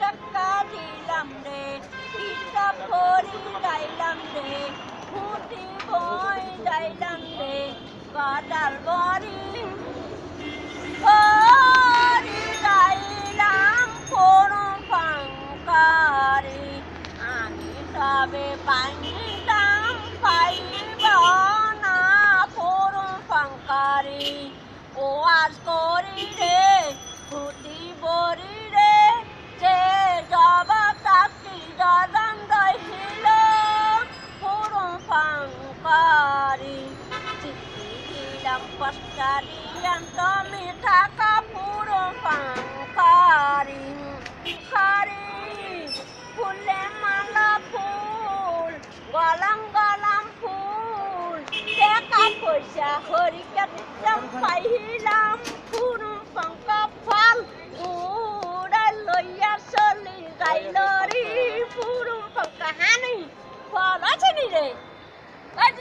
টাক্কা দিলাম রে হিসাব করি যাইলাম রে, খুঁটি বই যাইলাম রে কাদাল বাড়ি যাইলাম কোন ফাঙ্কারে আমি তবে পাইনি ফাঙ্কারি চিঠি তুমি পুরো ফাঙ্কারি খারি ফুলে মালা ফুল, গলাম গলাম ফুল। টাকা পয়সা হরিকে দিলাম পাইলাম, পুরো ফাঙ্কা ফল লইয়া চলি যাইল পুরো ফাঙ্কা হানি, ফল আছে নি রে?